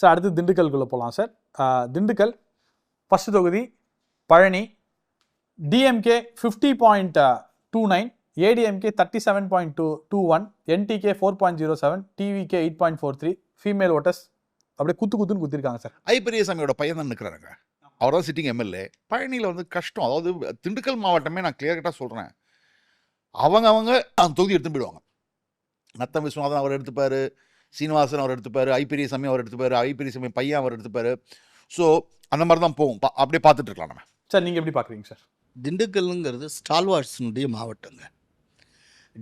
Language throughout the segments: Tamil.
சார் அடுத்து திண்டுக்கல்குள்ளே போகலாம் சார் திண்டுக்கல் ஃபஸ்ட்டு தொகுதி Palani DMK fifty point two nine ADMK thirty seven point two two one NTK four point zero seven TVK eight point four three female voters அப்படியே குத்து குத்துன்னு குத்திருக்காங்க சார் ஐ பெரியசாமியோட பையன் தான் நிற்கிறாருங்க அவர் தான் சிட்டிங் எம்எல்ஏ பழனியில் வந்து கஷ்டம். அதாவது திண்டுக்கல் மாவட்டமே நான் கிளியர் கட்டாக சொல்கிறேன் அவங்க அவங்க அந்த தொகுதி எடுத்து போயிடுவாங்க. நத்தம் விஸ்வநாதன் அவர் எடுத்துப்பார். சீனிவாசன் அவர் எடுத்துப்பாரு ஐ பெரியசாமி அவர் எடுத்துப்பாரு ஐ பெரியசாமி பையன் அவர் எடுத்துப்பாரு. ஸோ அந்த மாதிரி தான் போகும். பா- அப்படியே பார்த்துட்டு இருக்கலாம் நம்ம. சார் நீங்கள் எப்படி பார்க்குறீங்க சார்? திண்டுக்கல்லுங்கிறது ஸ்டால்வார்ட்ஸினுடைய மாவட்டங்க.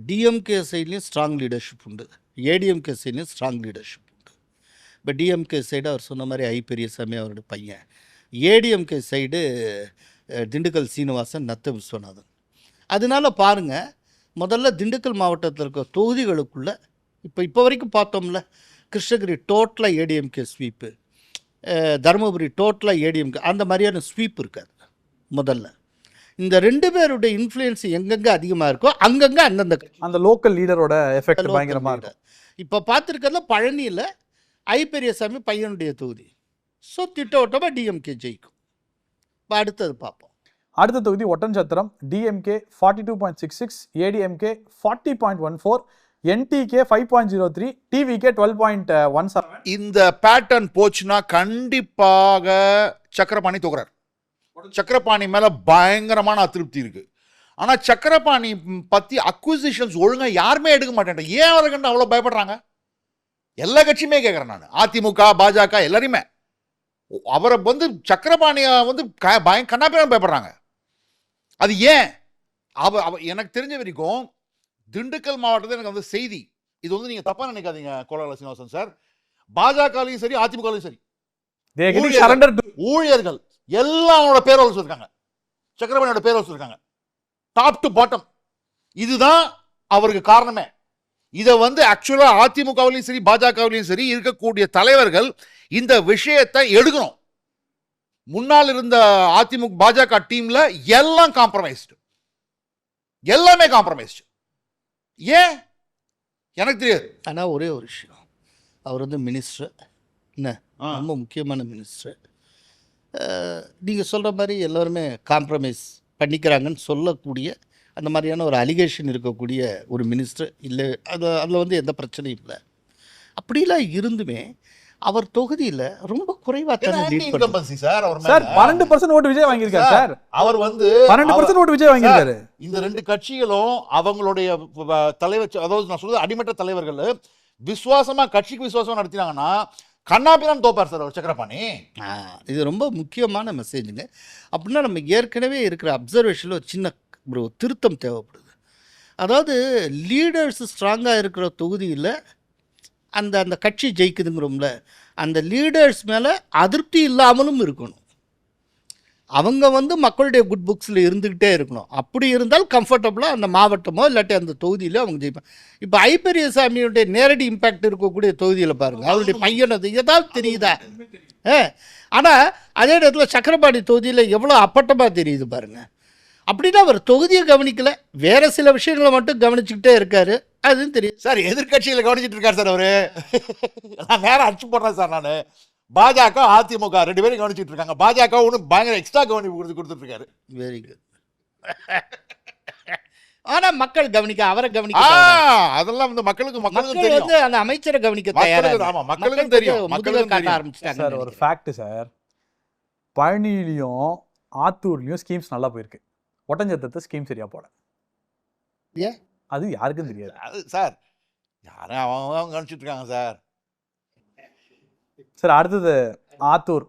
டிஎம்கே சைட்லேயும் ஸ்ட்ராங் லீடர்ஷிப் உண்டு. ஏடிஎம்கே சைட்லேயும் ஸ்ட்ராங் லீடர்ஷிப் உண்டு. இப்போ டிஎம்கே சைடு அவர் சொன்ன மாதிரி ஐ பெரியசாமி அவரோட பையன். ஏடிஎம்கே சைடு திண்டுக்கல் சீனிவாசன் நத்த விஸ்வநாதன். அதனால பாருங்கள் முதல்ல திண்டுக்கல் மாவட்டத்தில் இருக்க தொகுதிகளுக்குள்ள இப்போ இப்போ வரைக்கும் பார்த்தோம்ல கிருஷ்ணகிரி டோட்டலாக ஏடிஎம்கே ஸ்வீப்பு தருமபுரி டோட்டலாக ஏடிஎம்கே அந்த மாதிரியான ஸ்வீப் இருக்காது முதல்ல. இந்த ரெண்டு பேருடைய இன்ஃப்ளூயன்ஸ் எங்கெங்கே அதிகமாக இருக்கோ அங்கங்கே அந்தந்த அந்த லோக்கல் லீடரோட எஃபெக்ட் பயங்கரமாக இருக்கும். இப்போ பார்த்துருக்கறதுல பழனியில் ஐ பெரியசாமி பையனுடைய தொகுதி. ஸோ திட்டவட்டமாக டிஎம்கே ஜெயிக்கும். இப்போ அடுத்தது பார்ப்போம். அடுத்த தொகுதி Oddanchatram DMK forty two point six six ADMK forty point one four NTK five point zero three TVK twelve point one seven இந்த பேட்டர்ன் போச்சுன்னா கண்டிப்பாக சக்கரபாணி தோக்குறார். சக்கரபாணி மேல பயங்கரமான அதிருப்தி இருக்கு. ஆனா சக்கரபாணி பற்றி பத்தி அக்விசிஷன்ஸ் ஒழுங்கா யாருமே எடுக்க மாட்டேன் ஏன் அவருக்கு அவ்வளவு பயப்படுறாங்க? எல்லா கட்சியுமே கேட்கறேன் நான். அதிமுக பாஜக எல்லாரையுமே. அவரை வந்து சக்கரபாணியை வந்து க- பய கண்ணாப்பிரம் பயப்படுறாங்க. அது ஏன்? அவ அவ எனக்கு தெரிஞ்ச வரைக்கும் திண்டுக்கல் மாவட்டத்தில் எனக்கு வந்து செய்தி. இது வந்து நீங்க தப்பா நினைக்காதீங்க கோலால சீனிவாசன் சார். பாஜகலையும் சரி அதிமுகலையும் சரி. ஊழியர்கள். எல்லாம் அவனோட பேரோட வச்சிருக்காங்க. சக்கரபாணியோட பேரோட வச்சிருக்காங்க. டாப் டு பாட்டம் இதுதான் அவருக்கு காரணமே. இதை வந்து ஆக்சுவலா அதிமுகவிலையும் சரி பாஜகவிலையும் சரி இருக்கக்கூடிய தலைவர்கள் இந்த விஷயத்தை எடுக்கணும். முன்னால் இருந்த அதிமுக பாஜக டீம்ல எல்லாம் காம்ப்ரமைஸ்டு எல்லாமே காம்ப்ரமைஸ்டு ஏன்? எனக்கு தெரியாது. ஆனால் ஒரே ஒரு விஷயம். அவர் வந்து மினிஸ்டர் என்ன. ரொம்ப முக்கியமான மினிஸ்டர் நீங்கள் சொல்கிற மாதிரி எல்லாருமே காம்ப்ரமைஸ் பண்ணிக்கிறாங்கன்னு சொல்லக்கூடிய அந்த மாதிரியான ஒரு அலிகேஷன் இருக்கக்கூடிய ஒரு மினிஸ்டர் இல்லை அது அதில் வந்து எந்த பிரச்சனையும் இல்லை. அப்படிலாம் இருந்துமே அவர் தொகுதியில் ரொம்ப குறைவாக தானே சார் அவர் சார் பன்னெண்டு பர்சன்ட் ஓட்டு விஜய் வாங்கியிருக்காரு சார் அவர் வந்து பன்னெண்டு பர்சன்ட் ஓட்டு விஜய் வாங்கியிருக்காரு. இந்த ரெண்டு கட்சிகளும் அவங்களுடைய தலைவர் அதாவது நான் சொல்றது அடிமட்ட தலைவர்கள் விசுவாசமா கட்சிக்கு விசுவாசமா நடத்தினாங்கன்னா கண்ணாபிரான் தோப்பார் சார் அவர் சக்கரபாணி. இது ரொம்ப முக்கியமான மெசேஜுங்க அப்படின்னா நம்ம ஏற்கனவே இருக்கிற அப்சர்வேஷனில் ஒரு சின்ன ஒரு திருத்தம் தேவைப்படுது. அதாவது லீடர்ஸ் ஸ்ட்ராங்காக இருக்கிற தொகுதியில் அந்த அந்த கட்சி ஜெயிக்குதுங்கிறோம்ல அந்த லீடர்ஸ் மேலே அதிருப்தி இல்லாமலும் இருக்கணும். அவங்க வந்து மக்களுடைய குட் புக்ஸில் இருந்துக்கிட்டே இருக்கணும். அப்படி இருந்தால் கம்ஃபர்டபுளாக அந்த மாவட்டமோ இல்லாட்டி அந்த தொகுதியிலோ அவங்க ஜெயிப்பாங்க. இப்போ ஐப்பெரியசாமியுடைய நேரடி இம்பேக்ட் இருக்கக்கூடிய தொகுதியில் பாருங்கள் அவருடைய பையனது ஏதாவது தெரியுதா? ஏ ஆனால் அதே நேரத்தில் சக்கரபாணி தொகுதியில் எவ்வளோ அப்பட்டமாக தெரியுது பாருங்க. அப்படின்னா அவர் தொகுதியை கவனிக்கலை வேறு சில விஷயங்களை மட்டும் கவனிச்சுக்கிட்டே இருக்காரு. அதுவும் தெரியுது சார் எதிர்கட்சிகளை கவனிச்சிட்டு இருக்காரு சார் அவரு. நான் நேரம் அடிச்சு போடுறேன் சார் நான். பாஜக அதிமுக ரெண்டு பேரும் கவனிச்சிட்டு இருக்காங்க. பாஜக ஒன்று பயங்கர எக்ஸ்ட்ரா கவனிப்பு கொடுத்து கொடுத்துட்டு இருக்காரு. வெரி குட் ஆனால் மக்கள் கவனிக்க அவரை ஆ, கவனிக்க அதெல்லாம் வந்து மக்களுக்கு மக்களுக்கும் மக்கள் தெரியும். வந்து அந்த அமைச்சரை கவனிக்க தயாரா மக்களுக்கு- ஆமா, மக்களுக்கும் தெரியும், மக்களுக்கும் காட்ட தெரியும். ஆரம்பிச்சிட்டாங்க சார் ஒரு ஃபேக்ட் சார். பழனிலையும் ஆத்தூர்லயும் ஸ்கீம்ஸ் நல்லா போயிருக்கு. ஒட்டஞ்சத்தத்தை ஸ்கீம் சரியா போல. ஏன்? அது யாருக்கும் தெரியாது. அது சார் யாரும் அவங்க அவங்க கவனிச்சிட்டு இருக்காங்க சார். சார் அடுத்தது Athoor.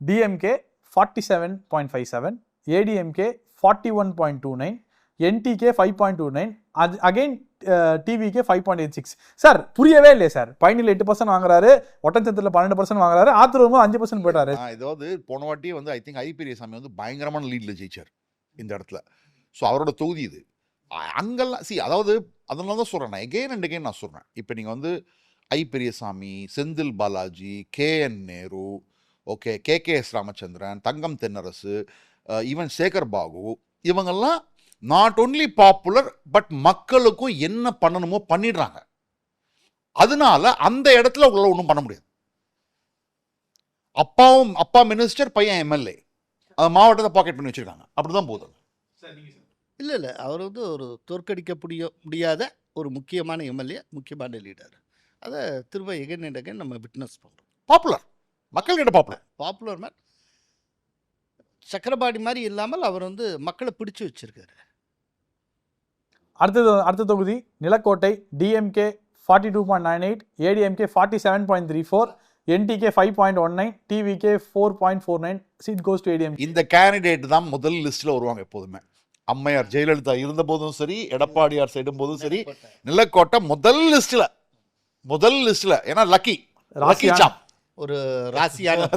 DMK forty seven point five seven ADMK forty one point two nine NTK five point two nine அது again TVK five point eight six sir புரியவே இல்லையே சார். பழனியில் எட்டு பர்சன்ட் வாங்குறாரு ஒட்டஞ்சத்தில் பன்னெண்டு பர்சன்ட் வாங்குறாரு ஆத்தூர் வரும்போது அஞ்சு பர்சன்ட் போயிட்டாரு. ஆ, இதாவது போன வாட்டி வந்து ஐ திங்க் ஐ பெரியசாமி வந்து பயங்கரமான லீட்ல ஜெயிச்சார் இந்த இடத்துல. ஸோ அவரோட தொகுதி இது. அங்கெல்லாம் சி அதாவது அதனால தான் சொல்கிறேன் நான் எகெயின் அண்ட் எகெயின் நான் சொல்கிறேன் இப்போ நீங்கள் வந்து I Periyasamy Senthil Balaji K. N. Nehru okay K. K. S. Ramachandran Thangam Thennarasu even Sekar Babu இவங்கெல்லாம் நாட் ஒன்லி பாப்புலர் பட் மக்களுக்கும் என்ன பண்ணணுமோ பண்ணிடுறாங்க. அதனால அந்த இடத்துல உள்ள ஒன்றும் பண்ண முடியாது. அப்பாவும் அப்பா மினிஸ்டர் பையன் எம்எல்ஏ அந்த மாவட்டத்தை பாக்கெட் பண்ணி வச்சிருக்காங்க. அப்படிதான் போகுது. இல்லை இல்லை. அவர் வந்து ஒரு தோற்கடிக்க முடிய முடியாத ஒரு முக்கியமான எம்எல்ஏ முக்கியமான லீடர். அதை திரும்ப எகன் அண்ட் அகைன் நம்ம விட்னஸ் பண்ணுறோம் பாப்புலர். மக்கள் கிட்ட பாப்புலர். Popular man. சக்கரபாணி மாதிரி இல்லாமல் அவர் வந்து மக்களை பிடிச்சு வச்சிருக்காரு. அடுத்தது அடுத்த தொகுதி Nilakottai DMK forty two point nine eight ADMK forty seven point three four NTK five point one nine TVK four point four nine seat goes to ADMK இந்த கேண்டிடேட் தான் முதல் லிஸ்ட்ல வருவாங்க எப்போதுமே. அம்மையார் ஜெயலலிதா இருந்த போதும் சரி எடப்பாடியார் சைடும் போதும் சரி நிலக்கோட்டை. முதல் லிஸ்ட்ல முதல் லிஸ்ட்ல ஏன்னா லக்கி ராசியான- சாம். ஒரு ராசியான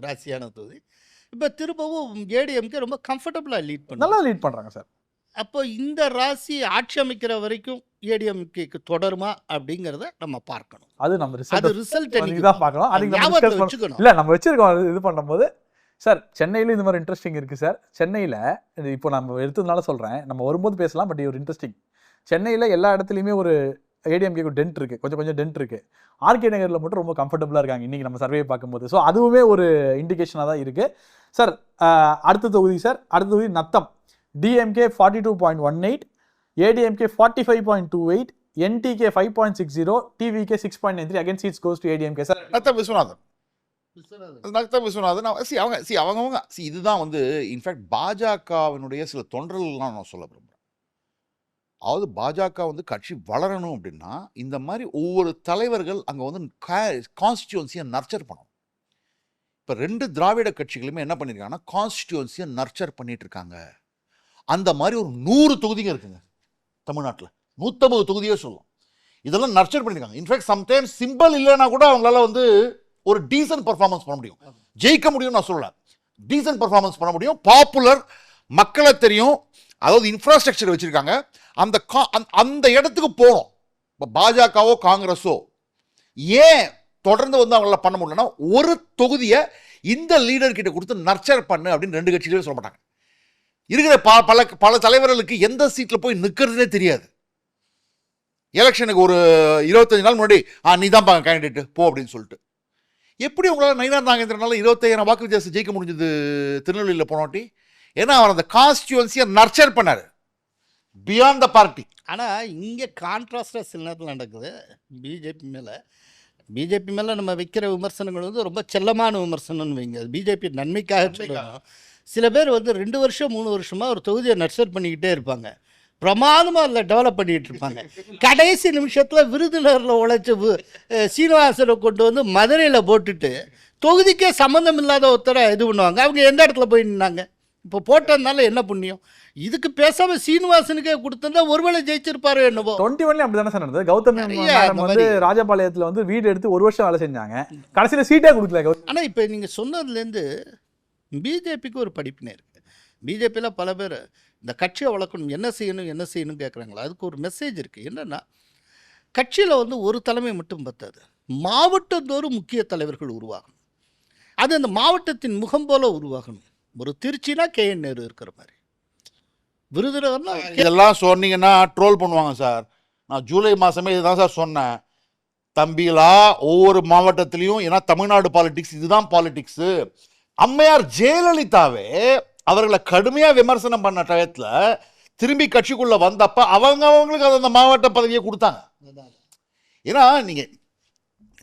ராசியான தொகுதி. இப்போ திரும்பவும் ஏடிஎம்கே ரொம்ப கம்ஃபர்டபுளாக லீட் பண்ணாங்க நல்லா லீட் பண்றாங்க சார். அப்போ இந்த ராசி ஆட்சி அமைக்கிற வரைக்கும் ஏடிஎம்கேக்கு தொடருமா அப்படிங்கிறத நம்ம பார்க்கணும். அது நம்ம அது ரிசல்ட் தான் பார்க்கலாம் பண்ண- இல்ல நம்ம வச்சிருக்கோம் இது பண்ணும்போது சார் சென்னையில் இந்த மாதிரி இன்ட்ரெஸ்டிங் இருக்குது சார். சென்னையில் இது இப்போ நம்ம எடுத்ததுனால சொல்கிறேன் நம்ம வரும்போது பேசலாம் பட் ஒரு இன்ட்ரெஸ்டிங் சென்னையில் எல்லா இடத்துலையுமே ஒரு ஏடிஎம்கேக்கு டென்ட் இருக்குது கொஞ்சம் கொஞ்சம் டென்ட் இருக்குது ஆர்கே நகரில் மட்டும் ரொம்ப கம்ஃபர்டபுளாக இருக்காங்க. இன்றைக்கி நம்ம சர்வே பார்க்கும்போது. ஸோ அதுவுமே ஒரு இண்டிகேஷனாக தான் இருக்குது சார் அடுத்த தொகுதி சார் அடுத்த தொகுதி Natham. DMK forty two point one eight ADMK forty five point two eight NTK five point six zero TVK six point nine three again seats goes to ADMK sir Natham Viswanathan. நக்தா Viswanathan சி அவங்க சி அவங்கவுங்க சி இதுதான் வந்து இன்ஃபேக்ட் பாஜகவினுடைய சில தொண்டர்கள்லாம் நான் சொல்ல விரும்புகிறேன் அதாவது பாஜக வந்து கட்சி வளரணும் அப்படின்னா இந்த மாதிரி ஒவ்வொரு தலைவர்கள் அங்கே வந்து கான்ஸ்டியூன்சியை நர்ச்சர் பண்ணணும். இப்போ ரெண்டு திராவிட கட்சிகளுமே என்ன பண்ணியிருக்காங்கன்னா கான்ஸ்டியூன்சியை நர்ச்சர் பண்ணிட்டு இருக்காங்க அந்த மாதிரி ஒரு நூறு தொகுதிங்க இருக்குங்க தமிழ்நாட்டில். நூற்றம்பது தொகுதியே சொல்லும் இதெல்லாம் நர்ச்சர் பண்ணியிருக்காங்க இன்ஃபேக்ட் சம்டைம்ஸ் சிம்பிள் இல்லைன்னா கூட அவங்களால வந்து ஒரு டீசன்ட் பர்ஃபார்மன்ஸ் பண்ண முடியும். ஜெயிக்க முடியும் நான் சொல்லல. டீசன்ட் பர்ஃபார்மன்ஸ் பண்ண முடியும். பாப்புலர் மக்களை தெரியும். அதாவது இன்ஃப்ராஸ்ட்ரக்சர் வச்சுருக்காங்க. அந்த கா- அந்த- அந்த இடத்துக்கு போகணும் இப்போ பாஜகவோ காங்கிரஸோ ஏன் தொடர்ந்து வந்து அவங்களால பண்ண முடியலன்னா ஒரு தொகுதியை இந்த லீடர்கிட்ட கொடுத்து நர்ச்சர் பண்ணு அப்படின்னு ரெண்டு கட்சிகளும் சொல்ல மாட்டாங்க. இருக்கிற ப- பல பல தலைவர்களுக்கு எந்த சீட்டில் போய் நிற்கிறதுனே தெரியாது. எலெக்ஷனுக்கு ஒரு இருபத்தஞ்சு நாள் முன்னாடி ஆ நீ தான் கேண்டிடேட்டு போ அப்படின்னு சொல்லிட்டு. எப்படி உங்களால் நயினார் நாகேந்திரனால இருபத்தையாயிரம் வாக்கு வித்தியாசம் ஜெயிக்க முடிஞ்சது திருநெல்வேலியில் போனவாட்டி ஏன்னா அவர் அந்த கான்ஸ்டியூன்சியை நர்ச்சர் பண்ணார். பியாண்ட் த பார்ட்டி ஆனால் இங்கே கான்ட்ராஸ்டாக சில நேரத்தில் நடக்குது. பிஜேபி மேலே. பிஜேபி மேலே நம்ம வைக்கிற விமர்சனங்கள் வந்து ரொம்ப செல்லமான விமர்சனம்னு வைங்க. பிஜேபி நன்மைக்காக சொல்லணும். சில பேர் வந்து ரெண்டு வருஷம் மூணு வருஷமாக ஒரு தொகுதியை நர்சர் பண்ணிக்கிட்டே இருப்பாங்க. பிரமாதமாக அதில் டெவலப் பண்ணிகிட்டு இருப்பாங்க. கடைசி நிமிஷத்தில் விருதுநகரில் உழைச்ச சீனிவாசனை கொண்டு வந்து மதுரையில் போட்டுட்டு தொகுதிக்கே சம்மந்தம் இல்லாத ஒருத்தரை இது பண்ணுவாங்க. அவங்க எந்த இடத்துல போய் நின்னாங்க? இப்போ போட்டதுனால என்ன புண்ணியம்? இதுக்கு பேசாம சீனிவாசனுக்கே கொடுத்திருந்தா ஒருவேளை ஜெயிச்சிருப்பாரு என்னவோ? டுவெண்ட்டி ஒன்ல அப்படி தானே சார் நடந்தது. கௌதம் வந்து. ராஜபாளையத்துல வந்து வீடு எடுத்து ஒரு வருஷம் வேலை செஞ்சாங்க. கடைசியில சீட்டே கொடுக்கல கௌதம் ஆனா இப்போ நீங்க சொன்னதுலேருந்து பிஜேபிக்கு ஒரு படிப்பினே இருக்கு. பிஜேபியில் பல பேர் இந்த கட்சியை வளர்க்கணும் என்ன செய்யணும் என்ன செய்யணும் கேட்குறாங்களா அதுக்கு ஒரு மெசேஜ் இருக்குது என்னென்னா கட்சியில் வந்து ஒரு தலைமை மட்டும் பத்தாது. மாவட்டந்தோறும் முக்கிய தலைவர்கள் உருவாகணும். அது அந்த மாவட்டத்தின் முகம் போல உருவாகணும். ஒரு திருச்சினா கே என் நேரு இருக்கிற மாதிரி. விருதுநகர்னா இதெல்லாம் சொன்னீங்கன்னா ட்ரோல் பண்ணுவாங்க சார். நான் ஜூலை மாதமே இதுதான் சார் சொன்னேன். தம்பிகளா ஒவ்வொரு மாவட்டத்திலையும் ஏன்னா தமிழ்நாடு பாலிடிக்ஸ் இதுதான் பாலிடிக்ஸு அம்மையார் ஜெயலலிதாவே அவர்களை கடுமையாக விமர்சனம் பண்ண டயத்தில் திரும்பி கட்சிக்குள்ளே வந்தப்போ அவங்க அவங்களுக்கு அது அந்த மாவட்ட பதவியை கொடுத்தாங்க. ஏன்னா நீங்கள்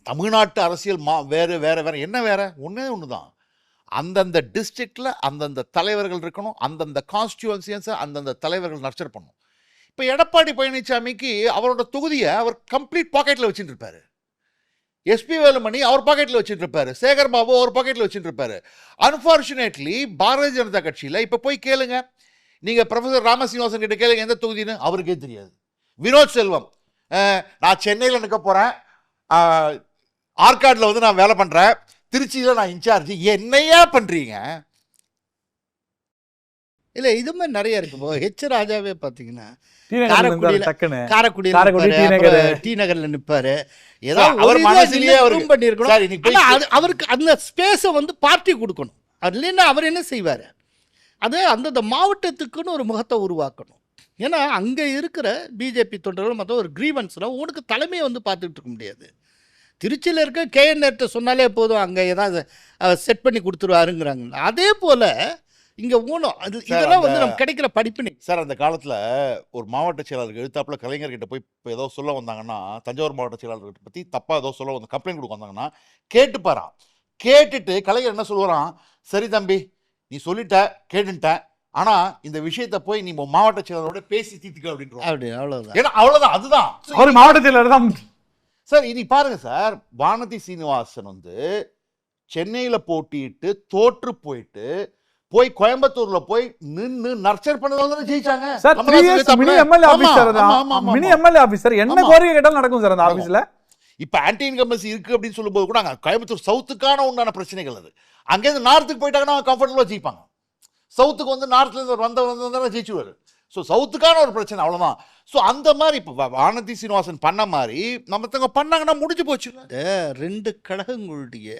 தமிழ்நாட்டு அரசியல் மா வேறு வேறு வேறு என்ன வேறு? ஒன்றே ஒன்று தான் அந்தந்த டிஸ்ட்ரிக்டில் அந்தந்த தலைவர்கள் இருக்கணும் அந்தந்த கான்ஸ்டியூன்சியன்ஸை அந்தந்த தலைவர்கள் நர்ச்சர் பண்ணணும். இப்போ எடப்பாடி பழனிசாமிக்கு அவரோட தொகுதியை அவர் கம்ப்ளீட் பாக்கெட்டில் வச்சுட்டு இருப்பார். எஸ்பி வேலுமணி அவர் பாக்கெட்டில் வச்சுட்டு இருப்பாரு சேகர் பாபு அவர் பாக்கெட்டில் வச்சுட்டு இருப்பாரு அன்ஃபார்ச்சுனேட்லி பாரதிய ஜனதா கட்சியில் இப்போ போய் கேளுங்க. நீங்கள் ப்ரொஃபசர் ராமசீனிவாசன் கிட்ட கேளுங்க எந்த தொகுதின்னு? அவருக்கே தெரியாது. வினோத் செல்வம் நான் சென்னையில் நிற்க போகிறேன் ஆற்காட்டில் வந்து நான் வேலை பண்ணுறேன் திருச்சியில் நான் இன்சார்ஜ். என்னையா பண்ணுறீங்க இல்லை இது மாதிரி நிறைய இருக்கு. இப்போ ஹெச் ராஜாவே பார்த்தீங்கன்னா காரைக்குடியில- காரைக்குடி, டி நகர்ல நிப்பாரு. ஏதாவது அவர் மனசுலயே room பண்ணியிருக்கணும். அவருக்கு அந்த ஸ்பேஸை வந்து பார்ட்டி கொடுக்கணும். அது இல்லைன்னா அவர் என்ன செய்வார்? அது அந்தந்த மாவட்டத்துக்குன்னு ஒரு முகத்தை உருவாக்கணும். ஏன்னா அங்கே இருக்கிற பிஜேபி தொண்டர்கள் மற்ற ஒரு கிரீவன்ஸ்னால் உனக்கு தலைமையை வந்து பார்த்துக்கிட்டு இருக்க முடியாது. திருச்சியில் இருக்க கேஎன்ஆர்ட்ட சொன்னாலே போதும் அங்கே ஏதாவது செட் பண்ணி கொடுத்துருவாருங்கிறாங்க. அதே போல் இங்கே ஊனம் அது இதெல்லாம் வந்து நமக்கு கிடைக்கிற படிப்பினை. சார் அந்த காலத்துல ஒரு மாவட்ட செயலாளருக்கு எழுத்தாப்புல கலைஞர்கிட்ட போய் இப்போ ஏதோ சொல்ல வந்தாங்கன்னா தஞ்சாவூர் மாவட்ட செயலாளர்கிட்ட பத்தி தப்பா ஏதோ சொல்ல வந்து கம்ப்ளைண்ட் கொடுக்க வந்தாங்கன்னா கேட்டுப்பாராம். கேட்டுட்டு கலைஞர் என்ன சொல்லுவாராம்? சரி தம்பி நீ சொல்லிட்ட கேட்டுட்ட ஆனா இந்த விஷயத்தை போய் நீ மாவட்ட செயலாளரோட பேசி தீர்த்துக்க அப்படின்றோம் அப்படி அவ்வளோதான் ஏன்னா அவ்வளவுதான் அதுதான். அவர் மாவட்ட செயலர் தான். சார் இனி பாருங்க சார் வானதி சீனிவாசன் வந்து சென்னையில போட்டியிட்டு தோற்று போயிட்டு போய் கோயம்புத்தூர்ல போய் நின்னு நர்ச்சர் பண்ணதால தானே ஜெயிச்சாங்க. Sir three Kamalhaasan years mini. MLA officer ஆமா, மினி. எம்எல்ஏ ஆபீசர் என்ன. கோரிக்கை கேட்டாலும் நடக்கும் சார் அந்த. ஆபீஸ்ல இப்ப ஆன்டி இன்கம்பன்சி இருக்கு அப்படின்னு சொல்லும்போது கூட அங்க கோயம்புத்தூர் சவுத்துக்கான உண்டான பிரச்சனைகள் அது. அங்கேருந்து நார்த்துக்கு போயிட்டாங்கன்னா கம்ஃபர்டபுளாக ஜெயிப்பாங்க. சவுத்துக்கு வந்து நார்த்ல இருந்து வந்த வந்தா ஜெயிச்சுவாரு. ஸோ சவுத்துக்கான ஒரு பிரச்சனை அவ்வளவுதான். ஸோ அந்த மாதிரி இப்போ வானதி சீனிவாசன் பண்ண மாதிரி நம்ம தங்க பண்ணாங்கன்னா முடிஞ்சு போச்சு. ரெண்டு கழகங்களுடைய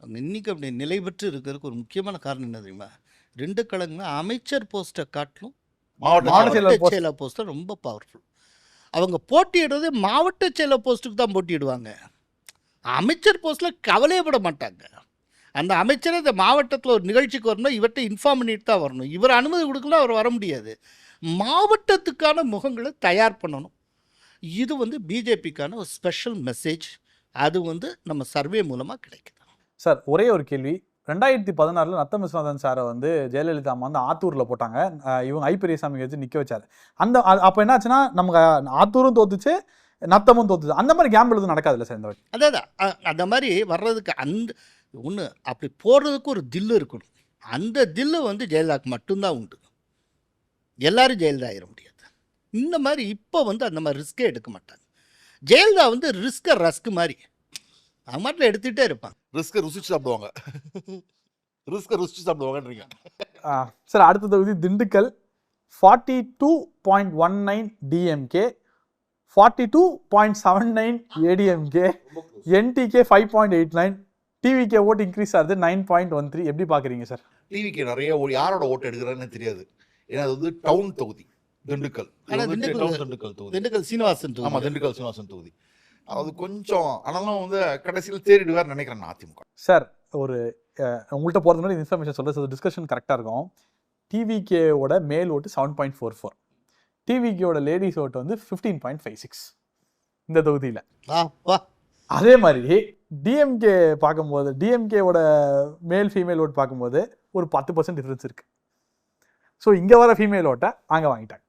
அவங்க இன்னைக்கு அப்படி நிலை பெற்று இருக்கிறதுக்கு ஒரு முக்கியமான காரணம் என்ன தெரியுமா? ரெண்டு கழகங்களும் அமைச்சர் போஸ்ட்டை காட்டிலும் மாவட்ட. செயலர் மாவட்ட செயலர் போஸ்ட் ரொம்ப பவர்ஃபுல் அவங்க போட்டியிடுறது மாவட்ட செயலர் போஸ்ட்டுக்கு தான் போட்டியிடுவாங்க. அமைச்சர் போஸ்ட்டில் கவலையப்பட மாட்டாங்க. அந்த அமைச்சர் இந்த மாவட்டத்தில் ஒரு நிகழ்ச்சிக்கு வரணும் இவர்கிட்ட இன்ஃபார்ம் பண்ணிட்டு தான் வரணும். இவர் அனுமதி கொடுக்கல அவர் வர முடியாது. மாவட்டத்துக்கான முகங்களை தயார் பண்ணணும். இது வந்து பிஜேபிக்கான ஒரு ஸ்பெஷல் மெசேஜ் அது வந்து நம்ம சர்வே மூலமாக கிடைக்குது. சார் ஒரே ஒரு கேள்வி. ரெண்டாயிரத்தி பதினாறில் நத்தம் விஸ்வநாதன் சாரை வந்து ஜெயலலிதா அம்மா வந்து ஆத்தூரில் போட்டாங்க. இவங்க ஐ. பெரியசாமி வச்சு நிற்க வச்சார். அந்த அப்போ என்னாச்சுன்னா நமக்கு ஆத்தூரும் தோத்துச்சு நத்தமும் தோத்துச்சு. அந்த மாதிரி கேம்பிள் எதுவும் நடக்காதுல்ல சார் இந்த வாட்டி? அதான் அந்த மாதிரி வர்றதுக்கு அந்த ஒன்று அப்படி போடுறதுக்கு ஒரு தில்லு இருக்கணும். அந்த தில்லு வந்து ஜெயலலிதாவுக்கு மட்டும்தான் உண்டு. எல்லாரும் ஜெயலலிதா ஆயிட முடியாது. இந்த மாதிரி இப்போ வந்து அந்த மாதிரி ரிஸ்க்கே எடுக்க மாட்டாங்க. ஜெயலலிதா வந்து ரிஸ்க்கை ரஸ்க் மாதிரி. அவங்க மாட்டில் எடுத்துகிட்டே இருப்பாங்க ரிஸ்க்கை ருசிச்சு சாப்பிடுவாங்க. ரிஸ்க்கை ருசிச்சு சாப்பிடுவாங்கன்றீங்க. ஆஹ் சார் அடுத்த தொகுதி Dindigul. Forty two point one nine DMK forty two point seven nine ADMK NTK five point eight nine TVK ஓட்டு இன்க்ரீஸ் ஆகுது நைன் பாயிண்ட் ஒன் த்ரீ எப்படி பார்க்குறீங்க சார் டிவிக்கு நிறைய ஒரு யாரோட ஓட்டு எடுக்கிறான்னு தெரியாது. ஏன்னா அது வந்து டவுன் தொகுதி திண்டுக்கல். திண்டுக்கல் டவுன் திண்டுக்கல் தொகுதி. திண்டுக்கல் சீனிவாசன் ஆமா தொகுதி. திண்டுக்கல் சீனிவாசன் தொகுதி. அது கொஞ்சம் ஆனாலும் வந்து கடைசியில் தேடிடுவார் நினைக்கிறேன் நான் அதிமுக. சார் ஒரு உங்கள்கிட்ட போகிறது முன்னாடி இன்ஃபர்மேஷன் சொல்ல டிஸ்கஷன் கரெக்டாக இருக்கும். டிவிகேவோட மேல் ஓட்டு செவன் பாயிண்ட் ஃபோர் ஃபோர் டிவிகேவோட லேடிஸ் ஓட்டு வந்து ஃபிஃப்டீன் பாயிண்ட் ஃபைவ் சிக்ஸ் இந்த தொகுதியில். வா வா. அதே மாதிரி டிஎம்கே பார்க்கும்போது டிஎம்கேவோட மேல் ஃபீமேல் ஓட் பார்க்கும்போது ஒரு பத்து பர்சன்ட் டிஃப்ரென்ஸ் இருக்கு. ஸோ இங்கே வர ஃபீமேல் ஓட்டை அங்கே வாங்கிட்டாங்க.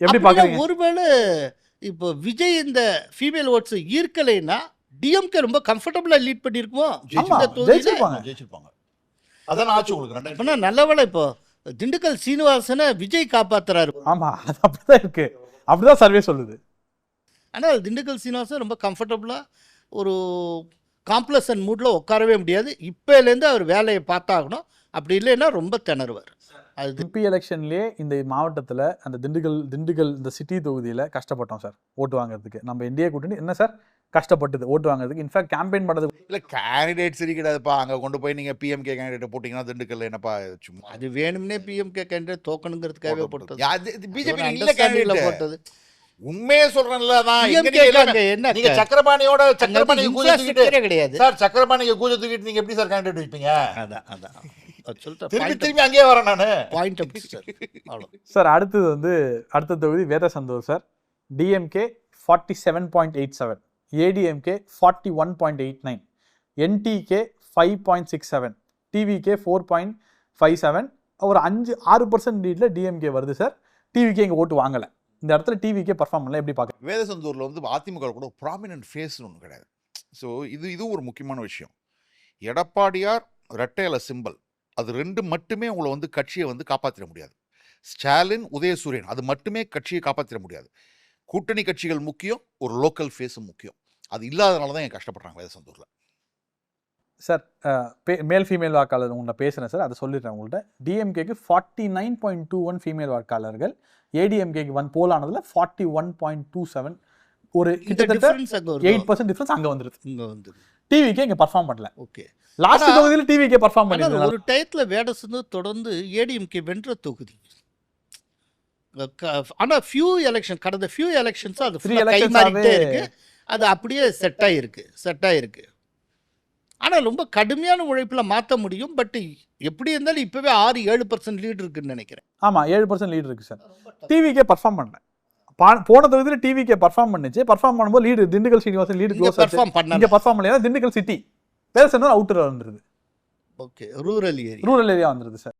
எப்படி பார்க்குறீங்க? ஒருவேளை இப்போ விஜய் இந்த ஃபீமேல் ஓட்ஸ் ஈர்க்கலைன்னா டிஎம்கே ரொம்ப கம்ஃபர்டபுளாக லீட் பண்ணியிருக்குமோ? ஜெயிச்சிருப்பாங்க ஜெயிச்சிருப்பாங்க அதான் ஆச்சு உங்களுக்கு ரெண்டாயிரத்தி அப்படின்னா நல்ல வேளை இப்போ திண்டுக்கல் சீனிவாசனை விஜய் காப்பாத்துறாரு. ஆமா அது அப்படிதான் இருக்கு. அப்படிதான் சர்வே சொல்லுது. ஆனால் திண்டுக்கல் சீனிவாசன் ரொம்ப கம்ஃபர்டபுளாக ஒரு காம்ப்ளசன் மூடில் உட்காரவே முடியாது. இப்போலேருந்து அவர் வேலையை பார்த்தாகணும். அப்படி இல்லைன்னா ரொம்ப திணறுவார். அது எம்பி எலெக்ஷன்லயே இந்த மாவட்டத்துல அந்த திண்டுக்கல் திண்டுக்கல் இந்த சிட்டி தொகுதியில கஷ்டப்பட்டோம் சார் ஓட்டு வாங்குறதுக்கு. நம்ம இந்தியா கூட்டணி என்ன சார்? கஷ்டப்பட்டது ஓட்டு வாங்குறதுக்கு. இன்ஃபேக்ட் கேம்பெயின் பண்ணதுக்கு இல்ல கேண்டிடேட் சரி கிடையாதுப்பா அங்க கொண்டு போய் நீங்க பிஎம்கே கேண்டிடேட் போட்டீங்கன்னா திண்டுக்கல் என்னப்பா சும்மா அது வேணும்னே பிஎம்கே கேண்டிடேட் தோக்கணுங்கிறதுக்காகவே போட்டது. பிஜேபி ஒரு இல்ல கேண்டிடேட் போட்டது. உண்மையே சொல்றேன்ல தான் என்ன நீங்க சக்கரபாணியோட சக்கரபாணியை கூஜ தூக்கிட்டு கிடையாது. சார் சக்கரபாணியை கூஜ தூக்கிட்டு நீங்க எப்படி சார் கேண்டிடேட் வைப்பீங்க? அதான் அதான். அது சொல்லிட்டு திருப்பி பாயிண்ட் திருப்பி அங்கேயே வரேன் நானு. பாயிண்ட் அப் சார் அவ்வளோ சார் அடுத்தது வந்து அடுத்த தொகுதி Vedasandur sir DMK forty seven point eight seven ADMK forty one point eight nine NTK five point six seven TVK four point five seven ஒரு அஞ்சு ஆறு பர்சன்ட் லீடில் டிஎம்கே வருது சார். டிவிகே இங்கே ஓட்டு வாங்கலை. இந்த இடத்துல டிவிகே பர்ஃபார்ம் பண்ணல. எப்படி பார்க்க வேதசந்தூர்ல வந்து அதிமுக கூட ஒரு ப்ராமினன்ட் ஃபேஸ்னு ஒன்று கிடையாது. ஸோ இது இதுவும் ஒரு முக்கியமான விஷயம். எடப்பாடியார் ரெட்டையில சிம்பல் அது ரெண்டு மட்டுமே உங்களை வந்து கட்சியை வந்து காப்பாற்றிட முடியாது. ஸ்டாலின் உதயசூரியன் அது மட்டுமே கட்சியை காப்பாற்றிட முடியாது. கூட்டணி கட்சிகள் முக்கியம் ஒரு லோக்கல் ஃபேஸும் முக்கியம். அது இல்லாதனால தான் என் கஷ்டப்படுறாங்க வேதசந்தூர்ல? சார் பே- மேல் ஃபீமேல் வாக்காளர் உங்களை பேசுகிறேன் சார். அதை சொல்லிடுறேன் உங்கள்கிட்ட டிஎம்கேக்கு forty nine point two one female வாக்காளர்கள் ஏடிஎம்கேக்கு one poll ஆனதில் forty one point two seven ஒரு கிட்டத்தட்ட டிஃபரன்ஸ் அங்கே எயிட் பர்சன்ட் டிஃப்ரென்ஸ் அங்கே வந்துருது. இங்கே வந்து டிவிக்கே இங்கே பர்ஃபார்ம் பண்ணல. ஓகே லாஸ்ட் தொகுதியில் டிவிக்கே பர்ஃபார்ம் பண்ணிருந்தது ஒரு டயத்தில் வேடசந்து தொடர்ந்து ஏடிஎம்கே வென்ற தொகுதி. ஆனால் ஃபியூ எலெக்ஷன் கடந்த ஃபியூ எலெக்ஷன்ஸ் அது கை மாறிட்டே இருக்கு. அது அப்படியே செட் ஆகிருக்கு செட் ஆகிருக்கு ஆனால் ரொம்ப கடுமையான உழைப்பில் மாற்ற முடியும் பட் எப்படி இருந்தாலும் இப்போவே ஆறு ஏழு பர்சன்ட் லீட் இருக்குன்னு நினைக்கிறேன். ஆமா ஏழு பர்சன்ட் லீட் இருக்கு சார் டிவிக்கே பர்ஃபார்ம் பண்ணல. பா- போன தொகுதியில் டிவிக்கே பர்ஃபார்ம் பண்ணுச்சு. பர்ஃபார்ம் பண்ணும்போது lead Dindigul Srinivasan lead close perform பண்ணல. இங்க பர்ஃபார்ம் பண்ணல திண்டுக்கல் சிட்டி. பேசணும் அவுட்டர் வந்துருது. Okay rural area rural area வந்துருது சார்